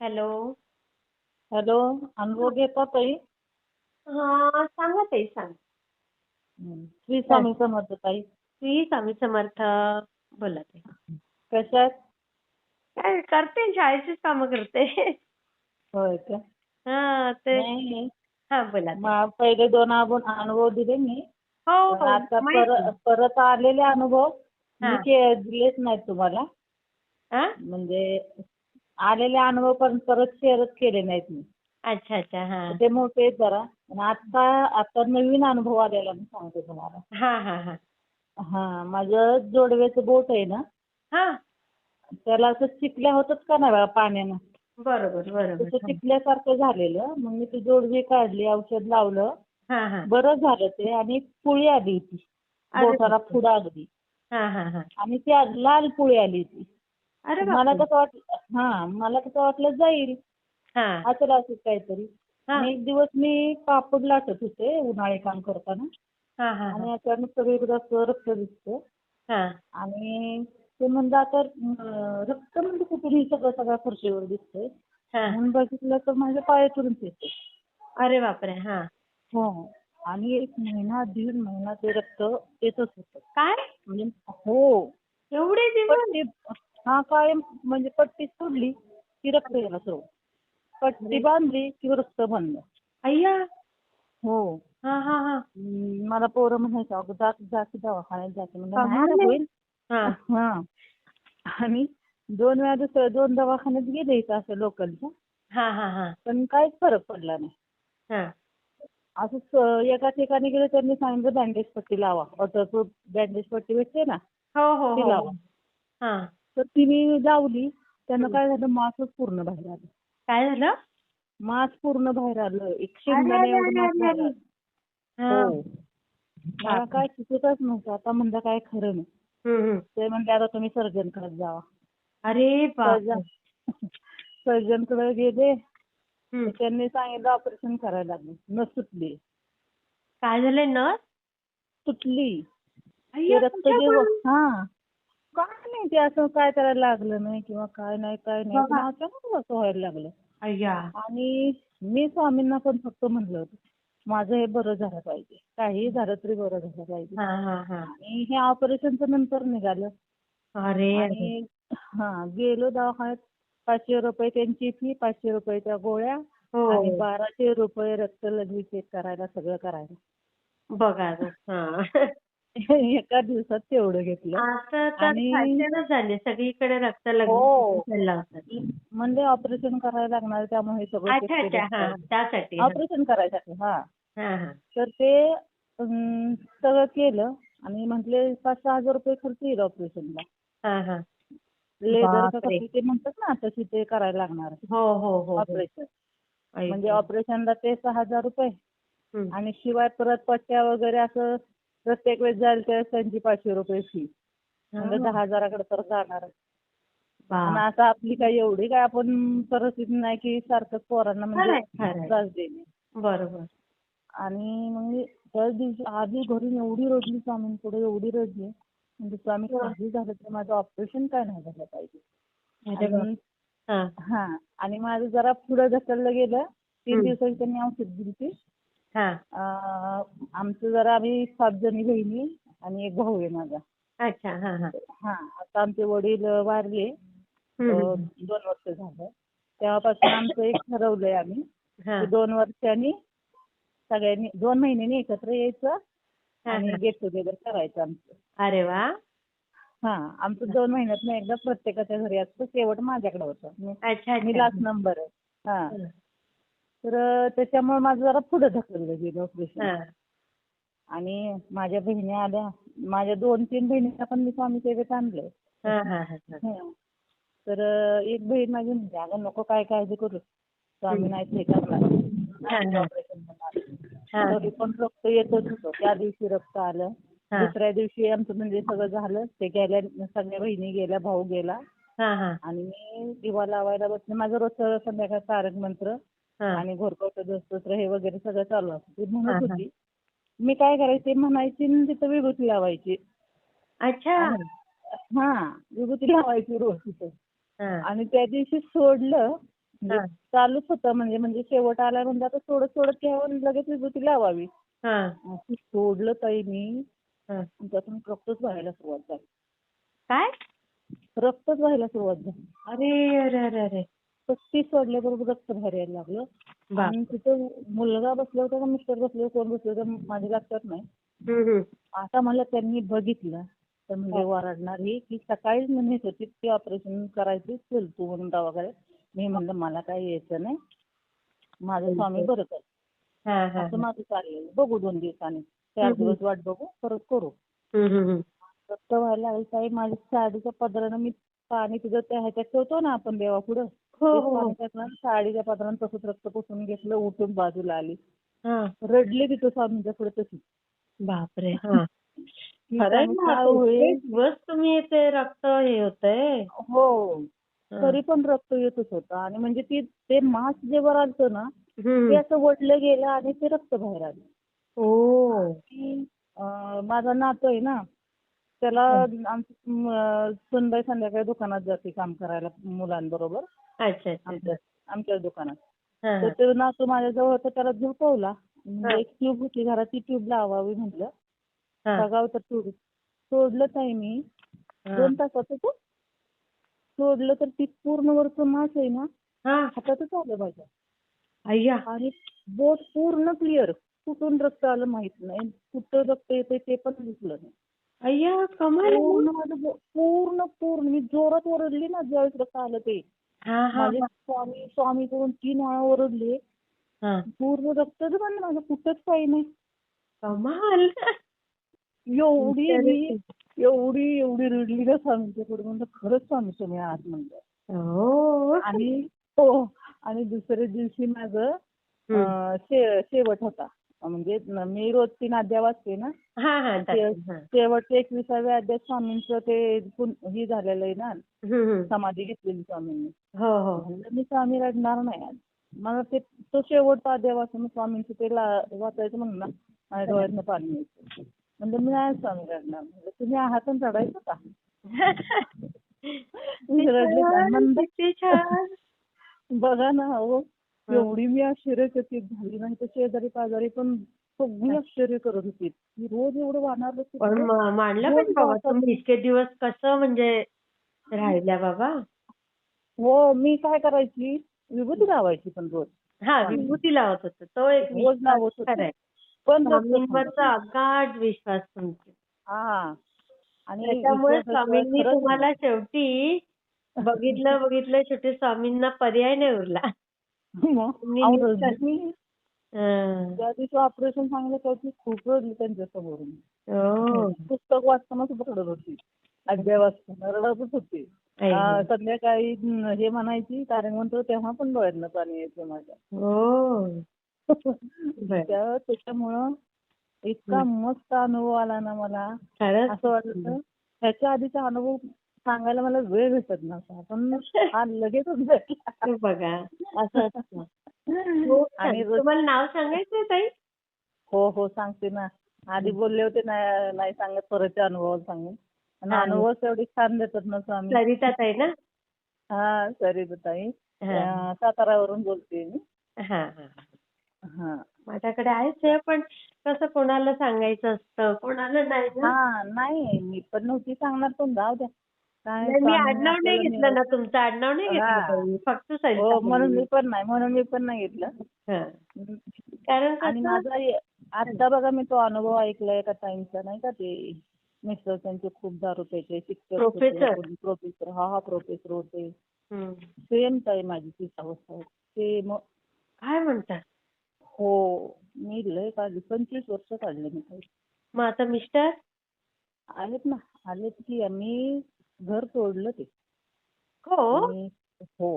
Hello. Hello अनुभव घेता ताई? हा सांगा ताई सांग. श्री स्वामी समर्थ ताई. श्री स्वामी समर्थ बोला ताई. कशा आहेत? काय करते शाळेचीच कामं करते. होय का? हा ते नाही. हा बोला ताई. पहिले दोन अनुभव अनुभव दिले मी. हो पण हो आता माहिती. परत परत आलेले अनुभव. मी हा. के- दिलेच नाहीत तुम्हाला. हा? म्हणजे आलेले अनुभव पण परत शेअरच केले नाहीत मी. अच्छा अच्छा हा. ते मोठे आहेत जरा. पण आता आता नवीन अनुभव आलेला मी सांगते तुम्हाला. हा हा हा. हा माझं जोडवेचं बोट आहे ना. हा. त्याला असं चिकल्या होतात का नाही बघा पाण्यानं? बरोबर तसं बरोबर चिकल्यासारखं झालेलं. मग मी ती जोडवी काढली औषध लावलं. हा हा. बरं झालं ते आणि पुळी आली होती. अरे बोटाला बापरे. पुढं अगदी हा हा हा. आणि ती लाल पुळी आली होती. अरे मला. कसं वाटलं हा मला कसं वाटलं जाईल. हा. असेल असं काहीतरी. हा. आणि एक दिवस मी कापड लाटत होते उन्हाळी काम करताना. हा हा आणि अचानक सगळीकडे असं रक्त दिसतं. हा. आणि ते म्हणलं आता अं, रक्त म्हणजे कुठून हे सगळं सगळ्या फरशीवर दिसतंय. हा. म्हणून बघितलं तर माझ्या पायातूनच येते अरे बापरे हा. हो. आणि एक महिना दीड महिना ते रक्त येतच होतं. काय? म्हणजे हो. एवढे दिवस? हा कायम म्हणजे पट्टी सोडली की रक्त यायला सुरू. पट्टी बांधली की रक्त बंद. अय्या! हो. हा हा हा. हम्म, मला पोरं म्हणायचं अगं जा जा की दवाखान्यात जाते नाही. होईल. हा. हा. आणि दोन वेळा दुसरं दोन दवाखान्यात गेले इथं असं लोकलच्या. हा हा हा. पण काहीच फरक पडला नाही. हा. असं स- एका ठिकाणी गेलं त्यांनी सांगितलं बँडेज पट्टी लावा. वॉटरप्रूफ बँडेज पट्टी भेटते ना हो हो ती हो. लावा. हा. तर ती मी लावली. त्यानं काय झालं? मासच पूर्ण बाहेर आलं. काय झालं? मास पूर्ण बाहेर आलं. एक अरे, एवढं मास बाहेर. आलं. हा. हो. मला काय सुचतच नव्हतं. आता म्हणलं काय खरं नाही. हम्म, हम्म. ते म्हणले आता तुम्ही सर्जनकडे जावा. अरे बाप सर्जनकडे गेले. हम्म. त्यांनी सांगितलं ऑपरेशन करायला लागले. न सुटली. काय झालंय न सुटली. ते रक्त जे? हा. काय नाही ते असं काय करायला लागलं नाही किंवा काय नाही काय नाही. पण. अचानक असं व्हायला लागलं. अय्या. आणि मी स्वामींना पण फक्त म्हणलं होतं माझं हे बरं झालं पाहिजे. काही झालं तरी बरं झालं पाहिजे. हा हा हा. आणि हे ऑपरेशनचं नंतर निघालं. अरे. अरे आणि हा गेलो दवाखान्यात. पाचशे रुपये त्यांची फी पाचशे रुपये त्या गोळ्या हो. आणि बाराशे रुपये रक्त लघवी चेक करायला सगळं करायला. बघा. हा. एका दिवसात तेवढं घेतलं आता तर आणि- फॅशनच झाली सगळीकडे रक्त हो. म्हणजे ऑपरेशन करायला लागणार त्यामुळे हे सगळं त्यासाठी ऑपरेशन करायसाठी हा. तर ते सगळं केलं आणि म्हटले पाच सहा हजार रुपये खर्च येईल ऑपरेशनला. कशी ते म्हणतात ना तशी ते करायला लागणार हो हो हो हो. ऑपरेशन म्हणजे. ऑपरेशनला ते सहा हजार रुपये. आणि शिवाय परत पट्ट्या वगैरे असं प्रत्येक वेळेस जायला त्या त्यांची पाचशे रुपये फी म्हणजे. दहा हजाराकडे तर जाणार. आणि. आता आपली काही एवढी काय आपण परिस्थिती नाही की सारखं पोरांना म्हणजे. त्रास देणे. बरोबर. आणि मग त्याच दिवशी आधी घरून एवढी रडली स्वामींपुढे एवढी रडली. म्हणजे स्वामी. काही झालं तर माझं ऑपरेशन काय नाही झालं पाहिजे. हा. आणि माझं जरा पुढं ढकललं गेलं. तीन. दिवसाची त्यांनी औषध दिली ती हा. आमचं जरा आम्ही सात जणी बहिणी आणि एक भाऊ आहे माझा. अच्छा हा हा. हा आता आमचे वडील वारले. दोन वर्ष झालं. तेव्हापासून आमचं एक ठरवलंय आम्ही. की दोन वर्षांनी सगळ्यांनी दोन महिन्यांनी एकत्र यायचं आणि. गेट टुगेदर करायचं आमचं. अरे वा. हा आमचं दोन महिन्यातनं एकदा प्रत्येकाच्या घरी असतं. शेवट माझ्याकडे होतं. मी लास्ट नंबर आहे. हा. तर त्याच्यामुळे माझं जरा पुढे ढकललं गेलं ऑपरेशन. आणि माझ्या बहिणी आल्या माझ्या दोन तीन बहिणींना पण मी स्वामी सेवेत. हं. तर एक बहीण माझी म्हणते अगं नको काय काळजी करू स्वामी नाही हे करणार. ऑपरेशन होणार. तरी पण रक्त येतच होतं त्या दिवशी रक्त आलं. दुसऱ्या दिवशी आमचं म्हणजे सगळं झालं ते गेल्या सगळ्या बहिणी गेल्या भाऊ गेला हा, हा, आणि मी दिवा लावायला बसले माझं रोजचं संध्याकाळ तारक मंत्र. आणि घोरपौट दस्तोत्र हे वगैरे सगळं चालू असतं. ती म्हणत. होती मी काय करायचे? म्हणायची आणि तिथं विभूती लावायची. अच्छा. हा विभूती लावायची रोज तिथं. हा. आणि त्या दिवशी सोडलं म्हणजे. चालूच होतं म्हणजे म्हणजे शेवट आला म्हणजे आता सोडत सोडत घ्यावं लगेच विभूती लावावी. हा. सोडलं ताई मी त्यातून रक्तच व्हायला सुरुवात झाली. काय? रक्तच व्हायला सुरुवात झाली. अरे अरे अरे. पस्तीस सोडल्याबरोबर रक्त बाहेर यायला लागलं. आणि तिथं मुलगा बसला होता का मिस्टर बसले होते, कोण बसले होते माझ्या लक्षात नाही. आता मला त्यांनी बघितलं. तर म्हणजे. ओरडणार ही की सकाळीच म्हणत होती की ऑपरेशन करायचं चल तू म्हणून दवाखान्यात. मी म्हणलं मला काही यायचं नाही. माझं स्वामी बरं कर. हा हा असं माझं चाललेलं. बघू दोन दिवसांनी. चार. दिवस वाट बघू परत करू. रक्त व्हायला लागलं. ताई माझ्या साडीच्या पदरानं मी पाणी तिथं त्या ह्याच्यात ठेवतो ना आपण देवापुढं हो तेच हो. पाणी टाकलं साडीच्या पदरानं तसंच रक्त पुसून घेतलं उठून बाजूला आली. हा. रडले तिथं स्वामींच्या पुढे तशी. बापरे. हा. की खरंय स्वामी ना काय होईल इतके दिवस तुम्ही ते रक्त हे होतंय. हो. हा. तरी पण रक्त येतच होतं. आणि म्हणजे ती ते मास जे वर आलतं ना हम्म. ते असं वडलं गेलं आणि ते रक्त बाहेर आलं. ओ. की अं, माझा नातू आहे ना त्याला आमची सुनबाई संध्याकाळी दुकानात जाते काम करायला मुलांबरोबर. अच्छा अच्छा आमच्या आमच्या दुकानात. हा, तर हा. ते नातू माझ्याजवळ होता त्याला झोपवला म्हणजे एक ट्यूब होती घरात ती ट्यूब लावावी म्हटलं. हा. बघावं तर ट्यूब सोडलं ताई मी. दोन तासाचं ते. सोडलं तर ती पूर्ण वरचं मास आहे ना हा. हातातच आलं माझ्या. अय्या. आणि बोट पूर्ण क्लिअर कुठून रक्त आलं माहीत नाही. कुठं रक्त येते ते पण दिसलं नाही. अय्या कमाल आहे. पूर्ण माझं बो- पूर्ण पूर्ण. मी जोरात ओरडली ना ज्यावेळेस रक्त आलं ते. हा हा माझे स्वामी स्वामी करून तीन वेळा ओरडले. हा. पूर्ण रक्तच बंद माझं कुठंच काही नाही. कमाल. एवढी मी एवढी एवढी रडली ना स्वामीच्या पुढे म्हणलं खरंच स्वामी तुम्ही आहात म्हणलं. हो. आणि हो आणि दुसऱ्या दिवशी माझं. अं, शे- शेवट होता. म्हणजे मी रोज तीन अध्याय वाचते ना. हा हा चालेल. हा. शेवटचे एकविसाव्या अध्याय स्वामींचं ते पुन- हे झालेलं आहे ना. हम्म, हम्म. समाधी घेतलेली स्वामींनी. हो हो म्हणलं मी स्वामी रडणार नाही आज. मला ते तो शेवटचा अध्याय वाचून स्वामींचं ते ला- वाचायचं म्हणलं ना. माझ्या डोळ्यातनं पाणी यायचं. म्हणलं मी नाही स्वामी रडणार म्हणलं तुम्ही आहात आणि रडायचं का? मी रडले का? नंद किती छान. बघा ना हो. एवढी मी आश्चर्यचकित झाली नाही. तर शेजारी पाजारी पण सगळी आश्चर्य करत होती. की रोज एवढं वाहणार पण मांडलं पण बाबा तुम्ही इतके दिवस कसं म्हणजे राहिल्या बाबा? हो मी काय करायची? विभूती लावायची पण रोज. हा विभूती लावत होत. तो एक रोज लावत होते. पण स्वामींवरचा अगाध विश्वास तुमचा. हा. आणि त्याच्यामुळे स्वामींनी तुम्हाला शेवटी बघितलं बघितलं शेवटी स्वामींना पर्याय नाही उरला. हं. ज्या दिवशी ऑपरेशन सांगितलं त्या दिवशी खूप रडली त्यांच्या समोरून हो. पुस्तक वाचताना सुद्धा रडत होती. अध्याय वाचताना रडतच होती. संध्याकाळी हे म्हणायची कारण म्हणतो तेव्हा पण डोळ्यातनं पाणी यायचं माझ्या. हो. त्याच्यामुळं इतका मस्त अनुभव आला ना मला. असं वाटलं ह्याच्या आधीचा अनुभव सांगायला मला वेळ भेटत नव्हता. पण हा लगेचच भेटला. बघा. असं हो, आणि तुम्हाला नाव सांगायचंय ताई? हो हो सांगते ना. आधी बोलले होते नाही नाही सांगत परतच्या अनुभव सांगून. आणि. अनुभव एवढे छान देतात ना स्वामी. सरिता ताई ना? हा सरी ताई. सातारावरून बोलते मी. हा माझ्याकडे आहेच आहे पण कसं कोणाला सांगायचं असतं? कोणाला नाही ना? हा नाही. मी पण नव्हती सांगणार पण जाऊ द्या. मी आडनाव नाही घेतलं ना तुमचं आडनाव नाही घेतलं. फक्त हो म्हणून. मी पण नाही म्हणून मी पण नाही घेतलं. कारण आणि माझा आता बघा मी तो अनुभव ऐकलाय एका ताईंचा नाही का ते मिस्टर त्यांचे खूप दारू प्यायचे शिक्षक. प्रोफेसर हा हा प्रोफेसर होते. सेम ताई माझी तीच अवस्था आहे ते मग काय म्हणतात हो मी लय काढली पंचवीस वर्ष काढले मी मग आता मिस्टर आलेत ना आलेत की आम्ही घर सोडलं ते. हो? आणि हो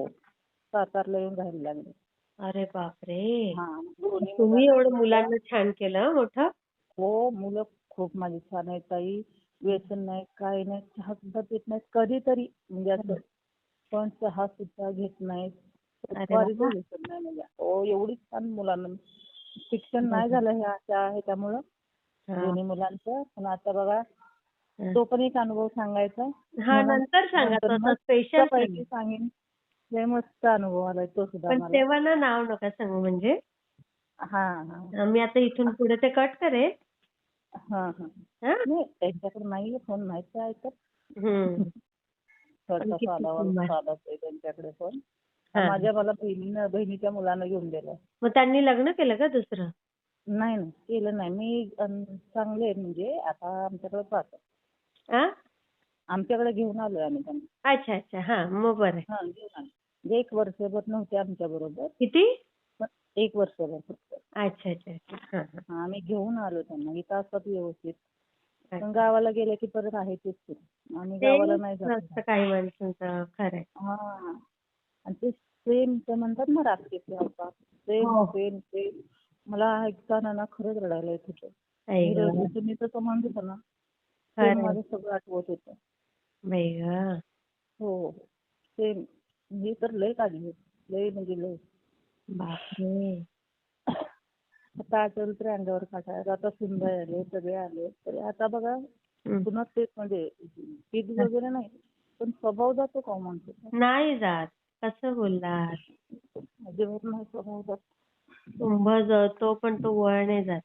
सातारला येऊन राहायला लागले. अरे बापरे! हा दोन्ही तुम्ही एवढं मुलांना छान केलं हं, मोठं? हो मुलं खूप माझी छान आहेत ताई. व्यसन नाही काही नाही चहा सुद्धा पित नाहीत कधीतरी म्हणजे असं पण चहा सुद्धा घेत नाहीत. अरे सुपारीचं वा. व्यसन नाही म्हणजे हो एवढी छान मुलांना. शिक्षण नाही झालं ह्या अशा ह्याच्यामुळं हा. दोन्ही मुलांचं. पण आता बघा. तो पण एक अनुभव सांगायचा. हा नंतर सांगा. स्पेशल सांगेन. लय मस्त अनुभव आलाय तो सुद्धा पण तेव्हा ना नाव नका सांगू म्हणजे. हा हा. मी आता इथून पुढे ते कट करेन. हा हा. नाही त्यांच्याकडे नाहीये फोन नाहीत ते ऐकत हम्म. थोडासा किती साधा सुंदर. साधाच आहे त्यांच्याकडे फोन. हा. माझ्या मला बहिणीनं बहिणीच्या मुलानं घेऊन दिलाय. मग त्यांनी लग्न केलं का दुसरं? नाही नाही. केलं नाही. मी चांगले म्हणजे आता आमच्याकडे पाहतो. आ? आमच्याकडे घेऊन आलोय आम्ही त्यांना. अच्छा अच्छा. हा मग बरं आहे. हा घेऊन आलो म्हणजे एक वर्षभर नव्हते आमच्या बरोबर. किती? पण एक वर्षभर फक्त. अच्छा अच्छा अच्छा. हा हा. हा, आम्ही घेऊन आलो त्यांना. इथं असतात व्यवस्थित. पण. गावाला गेले की परत आहे तेच सुरू आम्ही ते गावाला नाही जात. काही माणसांचं. खरंय हा. आणि ते प्रेम ते म्हणतात ना रात्रीचे हो. प्रेम प्रेम मला ऐकताना ना खरंच रडायला येत होतं. आई मी गं. रडली तुम्ही तसं म्हणत होता ना. ते. मला सगळं आठवत होतं. हो ते मी तर लय काढली लय म्हणजे लय बापरे आता आठवलं तरी अंगावर काटा येतो. आता सुनबाई आले सगळे आले तरी आता बघा. पुन्हा तेच म्हणजे पीठ वगैरे नाही पण स्वभाव जातो का हो माणसाचा नाही जात कसं बोललात अजिबात नाही स्वभाव जात कुंभ जळतो पण तो वळ नाही जात.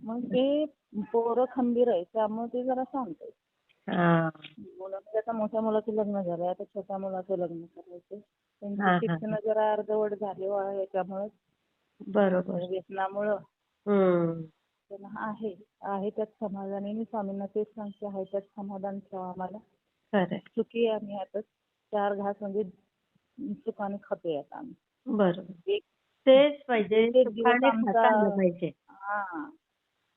मग ते पोरं खंबीर आहे त्यामुळे ते जरा शांत आहे हा. मुलं म्हणजे आता मोठ्या मुलाचं लग्न झालंय आता छोट्या मुलाचं लग्न करायचं त्यांची. शिक्षण जरा अर्धवट झाले वा याच्यामुळे. बरोबर. व्यसनामुळं. हम्म. पण आहे आहे त्यात समाधानी. मी स्वामींना तेच सांगते आहे त्यात समाधान ठेवा खरंय. चुकी आहे आम्ही आता चार घास म्हणजे सुखाने खातोय आता आम्ही. बरोबर. एक तेच पाहिजे एक दिवस सुखाने आमचा- खाता आलं पाहिजे. हा.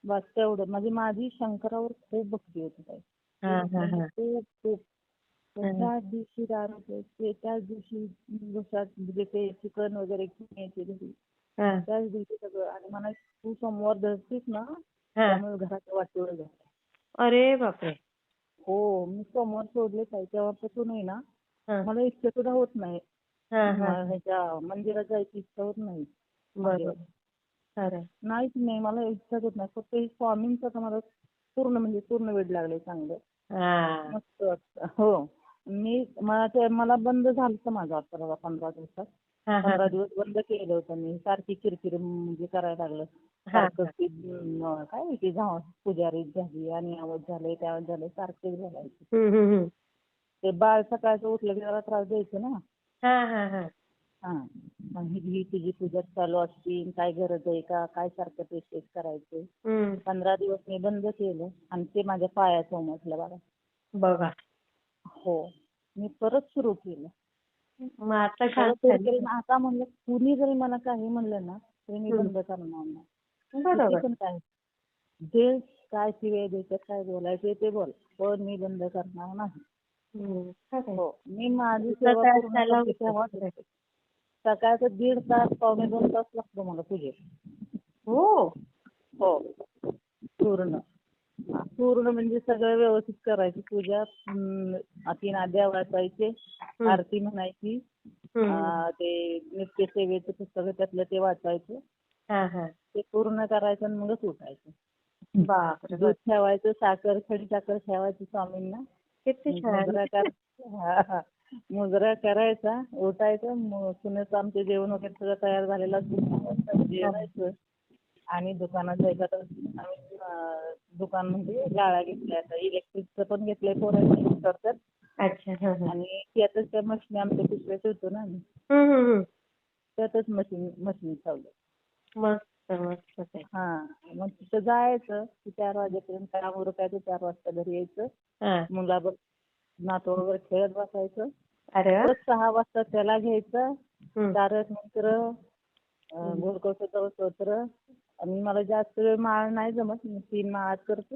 बस तेवढं. म्हणजे माझी शंकरावर खूप भक्ती होती ताई. म्हणजे खूप खूप. त्याच दिवशी दारू त्याच दिवशी जशात म्हणजे ते चिकन वगैरे घेऊन यायचे घरी. हा. त्याच दिवशी सगळं. आणि मला तू सोमवार धरतीस ना हा. त्यामुळे घराचं वाटोळं झालं अरे बापरे. हो मी सोमवार सोडले ताई. तेव्हापासून आहे ना मला इच्छा सुद्धा होत नाही. ह्याच्या मंदिरात जायची इच्छा होत नाही. बरोबर. खरंय नाहीच नाही मला इच्छाच होत नाही. फक्त हे स्वामींचं मला पूर्ण म्हणजे पूर्ण वेळ लागले चांगलं. हा. मस्त वाटतं. हो. मी मला ते मला बंद झालं माझं आता पंधरा दिवसात. हा हा. पंधरा दिवस बंद केलं होतं मी. सारखी किरकिर म्हणजे करायला लागलं. हा, सारखं ती, अं, काय ती पुजारी झाली आणि आवाज झाले त्या आवाज झाले हम्म, हम्म, हम्म. ते बाळ सकाळचं उठलं की जरा त्रास द्यायचं ना. हा हा हा. हा. मग ही ही तुझी पूजा चालू असतील काय गरज आहे का? काय सारखं तेच करायचं हम्म. पंधरा दिवस मी बंद केलं आणि ते माझ्या पायाचं उमटलं बघा बघा. हो. मी परत सुरू केलं. मग आता परत शांत सुरू झाली. केलं. आणि आता म्हणलं कुणी जरी मला काही म्हणलं ना तरी मी हम्म. बंद करणार नाही. किती बरोबर पण काय? जे काय शिवाय द्यायचं काय बोलायचं ते बोल. पण मी बंद करणार नाही. हम्म, खरंय. हो. मी माझी सेवा काय पूर्ण त्याला करते तेव्हाच करते. सकाळचं दीड तास पावणे दोन तास लागतो मला पूजेत हो? हो. पूर्ण. पूर्ण म्हणजे सगळं व्यवस्थित करायचं. पूजा हम्म, तीन आद्या वाचायचे. आरती म्हणायची ते नित्य सेवेचं पुस्तक त्यातलं ते वाचायचं. हा हा. ते पूर्ण करायचं आणि मगच उठायचं. दूध ठेवायचं साखर खडी साखर ठेवायची स्वामींना. किती मुजरा कर. मुजरा करायचा उठायचं मग सुनेचं आमचे जेवण वगैरे सगळं तयार झालेलं असतं. जेवायचं आणि दुकानात जायचं तर आम्ही दुकान म्हणजे गाळा घेतलाय आता. इलेक्ट्रिकचं पण घेतलंय पोरांनी करतात अच्छा हा हा. आणि त्यातच त्या मशीन आमच्या पिशव्यात होतो ना आम्ही. हम्म, हम्म, हम्म. त्यातच मशीन मशीन चालू मस्त मस्त ते. हा मग तिथं जायचं की चार वाजेपर्यंत काम उरकायचं चार वाजता घरी यायचं. हा. मुलाबर नातवाबरोबर खेळत बसायचं. अरे वा. परत सहा वाजता त्याला घ्यायचं. तारक मंत्र गोरकोशाचं स्तोत्र आणि मला जास्त वेळ माळ नाही जमत. मी तीन माळ करते.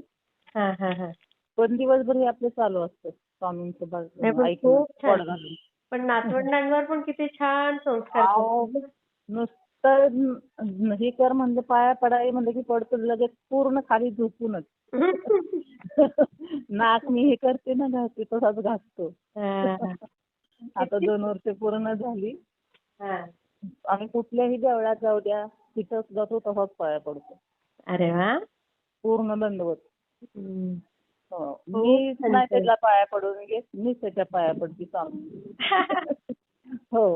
हा हा हा. पण दिवसभर हे आपलं चालू असतं. स्वामींचं नाही, पण बघ- ऐकणं खूप छान. पड घालून पण नातवंडांवर पण किती छान संस्कार अहो. नुसतं न- हे कर म्हणलं पाया पडाय म्हणलं की पडतो लगेच पूर्ण खाली झोपूनच. नाक मी हे करते ना घासते तसाच घासतो. आता दोन वर्ष पूर्ण झाली हा. आम्ही कुठल्याही देवळात जाऊ द्या तिथं सुद्धा तो तसाच पाया पडतो अरे वा पूर्ण दंडवत. हो मी. नाही त्याच्या पाया पडून घेत मीच त्याच्या पाया पडते स्वामी हो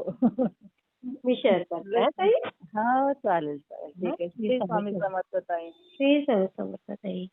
मी शेअर करते हा ताई. हा चालेल चालेल. ठीक आहे. श्री स्वामी समर्थ ताई. श्री स्वामी समर्थ ताई.